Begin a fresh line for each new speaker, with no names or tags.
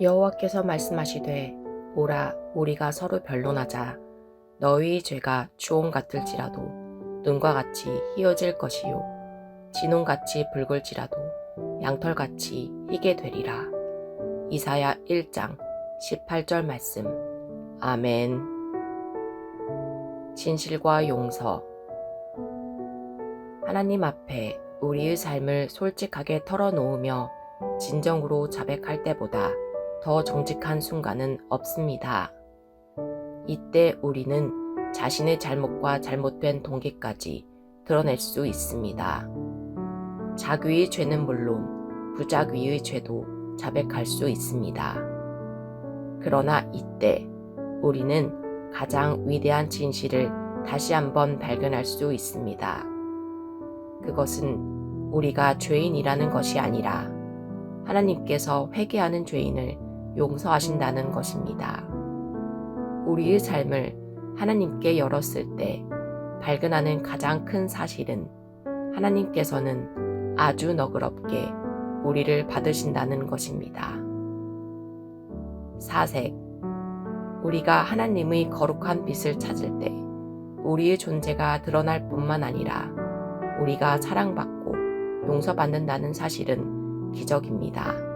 여호와께서 말씀하시되 오라 우리가 서로 변론하자. 너희 죄가 주홍 같을지라도 눈과 같이 희어질 것이요. 진홍같이 붉을지라도 양털같이 희게 되리라. 이사야 1장 18절 말씀. 아멘. 진실과 용서. 하나님 앞에 우리의 삶을 솔직하게 털어놓으며 진정으로 자백할 때보다 더 정직한 순간은 없습니다. 이때 우리는 자신의 잘못과 잘못된 동기까지 드러낼 수 있습니다. 자귀의 죄는 물론 부자귀의 죄도 자백할 수 있습니다. 그러나 이때 우리는 가장 위대한 진실을 다시 한번 발견할 수 있습니다. 그것은 우리가 죄인이라는 것이 아니라 하나님께서 회개하는 죄인을 용서하신다는 것입니다. 우리의 삶을 하나님께 열었을 때 발견하는 가장 큰 사실은 하나님께서는 아주 너그럽게 우리를 받으신다는 것입니다. 사색. 우리가 하나님의 거룩한 빛을 찾을 때 우리의 존재가 드러날 뿐만 아니라 우리가 사랑받고 용서받는다는 사실은 기적입니다.